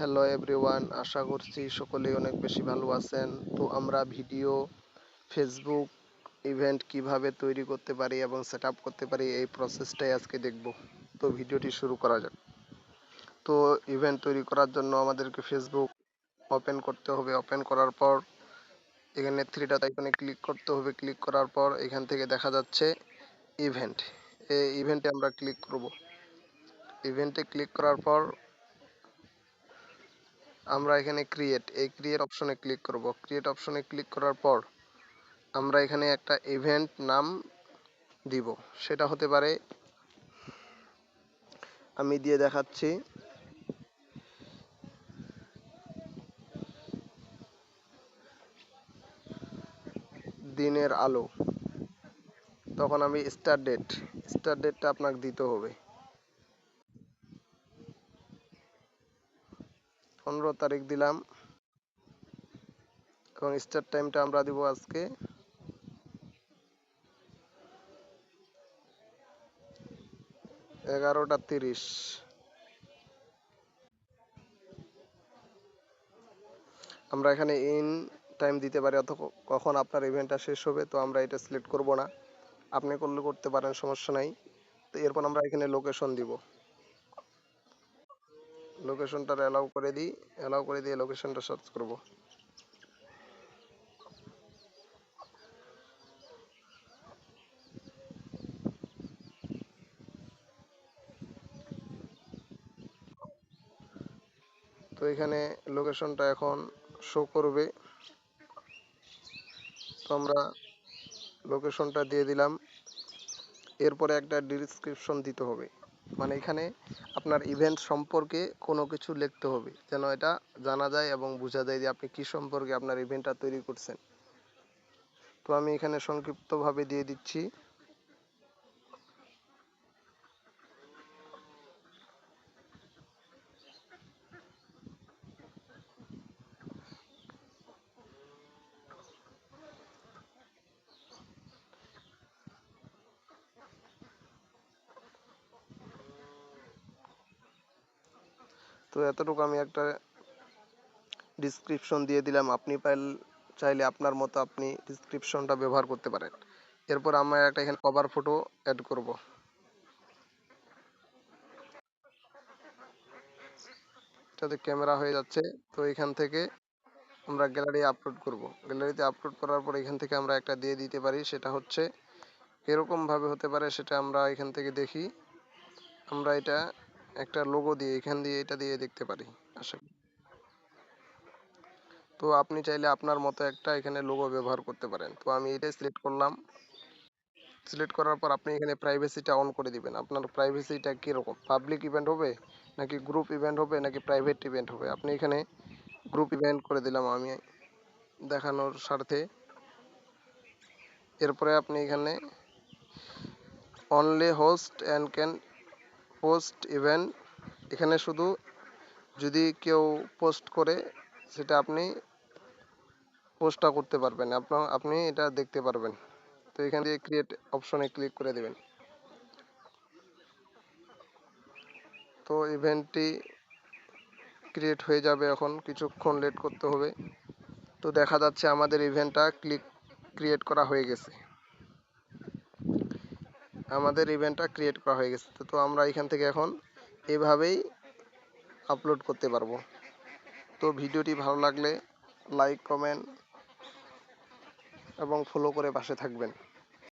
Hello everyone আশা করছি সকলেই অনেক বেশি ভালো আছেন। তো আমরা ভিডিও ফেসবুক ইভেন্ট কীভাবে তৈরি করতে পারি এবং সেট করতে পারি এই প্রসেসটাই আজকে দেখব। তো ভিডিওটি শুরু করা যাক। তো ইভেন্ট তৈরি করার জন্য আমাদেরকে ফেসবুক ওপেন করতে হবে। ওপেন করার পর এখানে থ্রিটা আইকনে ক্লিক করতে হবে। ক্লিক করার পর এখান থেকে দেখা যাচ্ছে ইভেন্ট এই ইভেন্টে আমরা ক্লিক করব। ইভেন্টে ক্লিক করার পর আমরা এখানে ক্রিয়েট এই ক্রিয়েট অপশনে ক্লিক করব। ক্রিয়েট অপশনে ক্লিক করার পর আমরা এখানে একটা ইভেন্ট নাম দিব। সেটা হতে পারে, আমি দিয়ে দেখাচ্ছি। দিনের আলো। তখন আমি স্টার ডেট স্টার ডেটটা আপনাকে দিতে হবে। পনেরো তারিখ দিলাম। এবং স্টার্ট টাইমটা আমরা দিব আজকে। এগারোটা তিরিশ। আমরা এখানে ইন টাইম দিতে পারি অথবা কখন আপনার ইভেন্টটা শেষ হবে, তো আমরা এটা সিলেক্ট করব না। আপনি করলে করতে পারেন, সমস্যা নাই। তো এরপর আমরা এখানে লোকেশন দিব। লোকেশনটা অ্যালাউ করে দিই অ্যালাউ করে দিয়ে লোকেশনটা সার্চ করব। তো এখানে লোকেশনটা এখন শো করবে। তো আমরা লোকেশনটা দিয়ে দিলাম। এরপরে একটা ডিসক্রিপশন দিতে হবে। মানে এখানে আপনার ইভেন্ট সম্পর্কে কোনো কিছু লিখতে হবে, যেন এটা জানা যায় এবং বোঝা যায় যে আপনি কি সম্পর্কে আপনার ইভেন্টটা তৈরি করছেন। তো আমি এখানে সংক্ষিপ্তভাবে দিয়ে দিচ্ছি। তো এতটুকু আমি একটা ডিসক্রিপশন দিয়ে দিলাম। আপনি পাইল, চাইলে আপনার মতো আপনি ডিসক্রিপশনটা ব্যবহার করতে পারেন। এরপর আমরা একটা এখানে কভার ফটো অ্যাড করব। এটাতে ক্যামেরা হয়ে যাচ্ছে। তো এখান থেকে আমরা গ্যালারি আপলোড করব। গ্যালারিতে আপলোড করার পর এখান থেকে আমরা একটা দিয়ে দিতে পারি। সেটা হচ্ছে এরকম ভাবে হতে পারে সেটা আমরা এখান থেকে দেখি। আমরা এটা একটা লোগো দিয়ে, এখান দিয়ে এটা দিয়ে দেখতে পারি, আশা তো আপনি চাইলে আপনার মতো একটা এখানে লোগো ব্যবহার করতে পারেন। তো আমি এটাই সিলেক্ট করলাম। সিলেক্ট করার পর আপনি এখানে প্রাইভেসিটা অন করে দিবেন। আপনার প্রাইভেসিটা কীরকম? পাবলিক ইভেন্ট হবে নাকি গ্রুপ ইভেন্ট হবে নাকি প্রাইভেট ইভেন্ট হবে? আপনি এখানে গ্রুপ ইভেন্ট করে দিলাম আমি দেখানোর স্বার্থে। এরপরে আপনি এখানে only host and can post event এখানে শুধু যদি কেউ পোস্ট করে, সেটা আপনি পোস্টটা করতে পারবেন। আপনার, আপনি এটা দেখতে পারবেন। তো এখান দিয়ে ক্রিয়েট অপশনে ক্লিক করে দেবেন। তো ইভেন্টটি ক্রিয়েট হয়ে যাবে এখন। কিছুক্ষণ লেট করতে হবে। তো দেখা যাচ্ছে আমাদের ইভেন্টটা ক্লিক ক্রিয়েট করা হয়ে গেছে। আমাদের ইভেন্টটা ক্রিয়েট করা হয়ে গেছে। তো আমরা এখান থেকে এখন এভাবেই আপলোড করতে পারব। তো ভিডিওটি ভালো লাগলে লাইক কমেন্ট এবং ফলো করে পাশে থাকবেন।